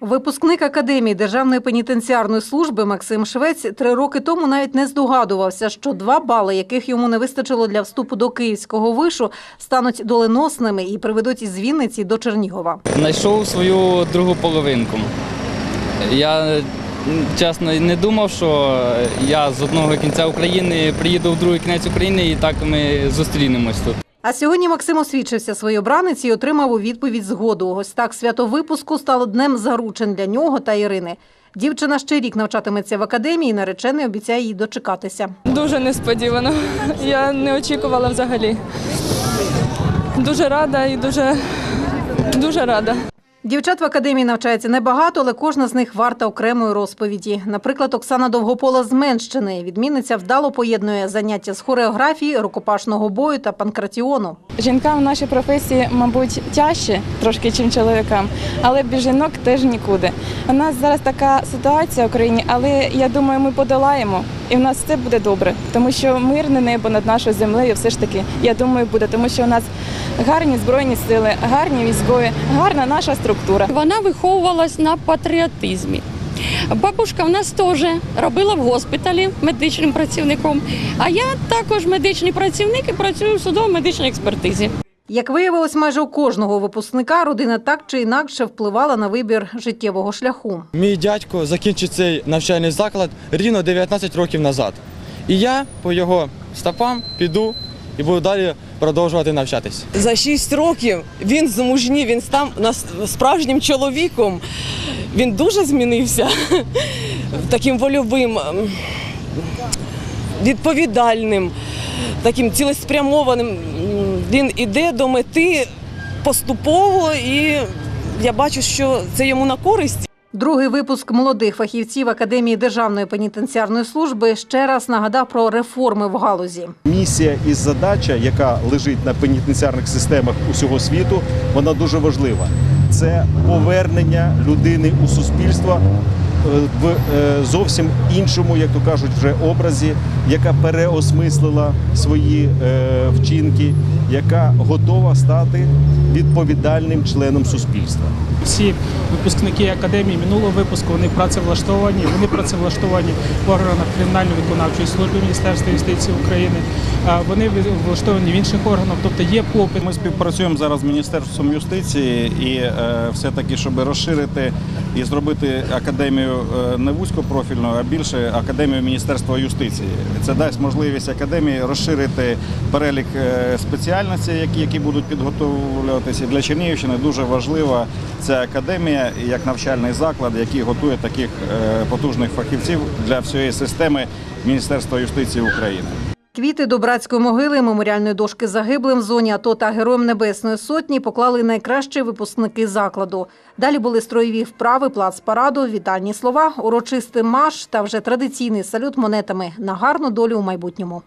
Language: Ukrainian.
Випускник академії Державної пенітенціарної служби Максим Швець три роки тому навіть не здогадувався, що два бали, яких йому не вистачило для вступу до київського вишу, стануть доленосними і приведуть із Вінниці до Чернігова. Знайшов свою другу половинку. Я чесно не думав, що я з одного кінця України приїду в другий кінець України і так ми зустрінемось тут. А сьогодні Максим освідчився своїй обраниці і отримав у відповідь згоду. Ось так свято випуску стало днем заручин для нього та Ірини. Дівчина ще рік навчатиметься в академії, наречений обіцяє їй дочекатися. Дуже несподівано. Я не очікувала взагалі. Дуже рада і дуже, дуже рада. Дівчат в академії навчається небагато, але кожна з них варта окремої розповіді. Наприклад, Оксана Довгопола з Менщини. Відмінниця вдало поєднує заняття з хореографії, рукопашного бою та панкратіону. Жінкам в нашій професії, мабуть, тяжче трошки, ніж чоловікам, але без жінок теж нікуди. У нас зараз така ситуація в Україні, але я думаю, ми подолаємо і в нас все буде добре, тому що мирне небо над нашою землею все ж таки, я думаю, буде, тому що у нас гарні збройні сили, гарні військові, гарна наша структура. Вона виховувалась на патріотизмі. Бабушка в нас теж робила в госпіталі медичним працівником. А я також медичний працівник і працюю в судово-медичній експертизі. Як виявилось, майже у кожного випускника родина так чи інакше впливала на вибір життєвого шляху. Мій дядько закінчив цей навчальний заклад рівно 19 років назад. І я по його стопам піду і буду далі продовжувати навчатись. За 6 років він змужнів, він став справжнім чоловіком. Він дуже змінився таким вольовим, ем, відповідальним, таким цілеспрямованим. Він іде до мети поступово, і я бачу, що це йому на користь. Другий випуск молодих фахівців Академії Державної пенітенціарної служби ще раз нагадав про реформи в галузі. Місія і задача, яка лежить на пенітенціарних системах усього світу, вона дуже важлива. Це повернення людини у суспільство е, в е, зовсім іншому, як то кажуть, вже образі, яка переосмислила свої е, вчинки, яка готова стати відповідальним членом суспільства. всі випускники академії минулого випуску вони працевлаштовані. Вони працевлаштовані в органах кримінально-виконавчої служби Міністерства юстиції України. а Вони влаштовані в інших органах, тобто є попит. Ми співпрацюємо зараз з Міністерством юстиції і е, все-таки, щоб розширити і зробити академію е, не вузькопрофільною, а більше академію Міністерства юстиції. Це дасть можливість академії розширити перелік е, спеціальностей, які, які будуть підготовлюватися. Для Чернігівщини дуже важлива ця академія як навчальний заклад, який готує таких е, потужних фахівців для всієї системи Міністерства юстиції України. Квіти до братської могили, меморіальної дошки загиблим в зоні АТО та Героям Небесної Сотні поклали найкращі випускники закладу. Далі були строєві вправи, плац параду, вітальні слова, урочистий марш та вже традиційний салют монетами на гарну долю у майбутньому.